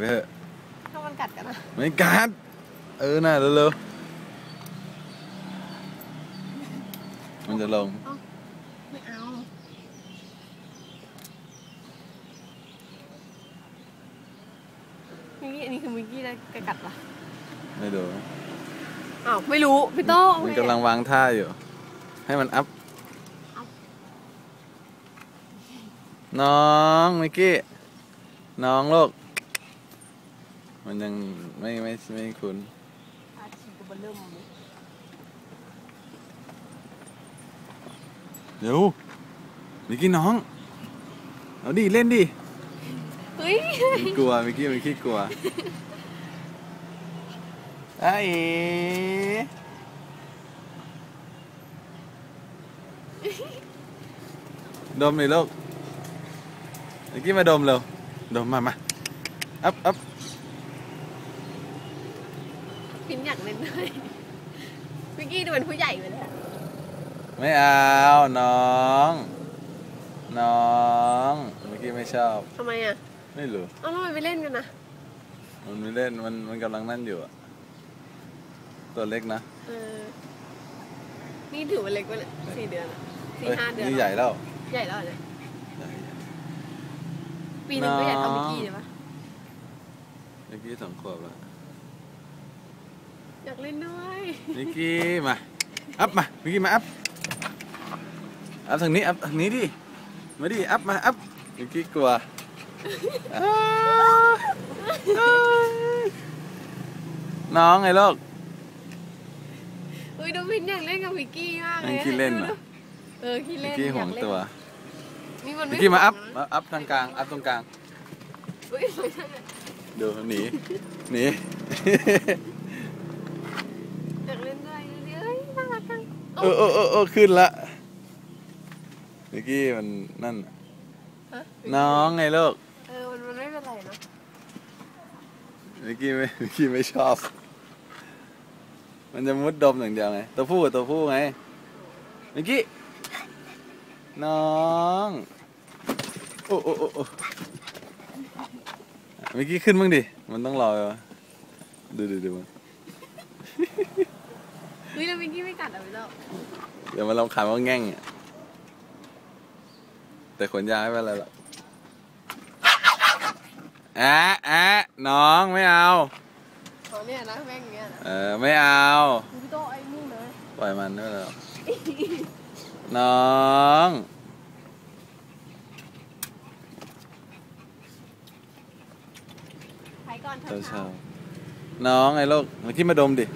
ไปเถอะถ้ามันกัดกันนะไม่กัด เออน่ะเร็วๆ มันจะลง ไม่เอา มิกกี้อันนี้คือมิกกี้จะกัดปะไม่ดูอ้าวไม่รู้พี่โต้งมันกำลังวางท่าอยู่ ให้มันอัพ น้องมิกกี้ น้องลูก มันยังไม่ไม่ไม่คุ้นอาชีพมันเริ่มเลยเดี๋ยวมิกกี้น้อง เอาดิ เล่นดิเฮ้ยมันกลัวมิกกี้มิกกี้กลัวไอ้เอ๋ดมเลยลูกมิกกี้มาดมเร็วดมมามาอัพอัพ พินอยากเล่นด้วยมิกกี้ดูเป็นผู้ใหญ่ไปเลยอะไม่เอาน้อง น้องมิกกี้ไม่ชอบ ทำไมอะไม่รู้ เอ้าทำไมไปเล่นกันนะมันไม่เล่นมันมันกำลังนั่นอยู่อะตัวเล็กนะเออ นี่ถือว่าเล็กไปเลยสี่เดือนอะสี่เฮ้ยห้าเดือนนี่ใหญ่แล้วใหญ่แล้วเหรอเนี่ยใหญ่ปีหนึ่งก็ใหญ่เท่าน้มิองกกี้เลยปะมิกกี้สองขวบแล้ว อยากเล่นด้วยมิกกี้มาอัพมามิกกี้มาอัพอัพทางนี้อัพทางนี้ดิมาดิอัพมาอัพมิกกี้กลัวอ้าวอ้าวน้องไงลูกอุ้ยดูพินอยากเล่นกับมิกกี้มากเลยมิกกี้เล่นเหรอเออขี้มิเล่กนกี้ห่วงอยากเล่นตัวนี่มันมิไม่กกี้มาอัพห่วงมานะอัพทางกลางอัพตรงกลางอุ้ยไม่ใช่ดูหนีหนี อยากเล่นด้วยดูดิเอ้ยน่ารักจัง เออเออเออเออขึ้นละมิกกี้มันนั่นฮะน้องไงลูกเออมันมันไม่เป็นไรเนอะมิกกี้ไม่มิกกี้ไม่ชอบ มันจะมุดดมอย่างเดียวไงตัวผู้กับตัวผู้ไงมิกกี้น้องโอ้โอ้โอ้โอ้มิกกี้ขึ้นบ้างดิมันต้องรอดูดูดูมัน เฮ้ยแล้วมิกกี้ไม่กัดอะพี่เจ้าเดี๋ยวมันลองขานว่าแง่งอะแต่ขนยาวไม่เป็นไรหรอกแอะแอะน้องไม่เอาเขาเนี่ยนะแม่งอย่างเงี้ยนะเออไม่เอาพี่โตไอ้นี่เลยปล่อยมันไม่เป็นไรหรอกน้องใครก่อนเช้าเช้าเช้าน้องไอ้ลูกเมื่อกี้มาดมดิ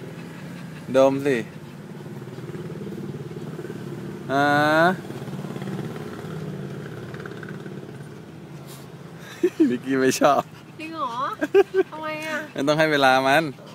ดมสิฮะมิกกี้ไม่ชอบ จริงเหรอทำไมอะไม่ต้องให้เวลามันเอ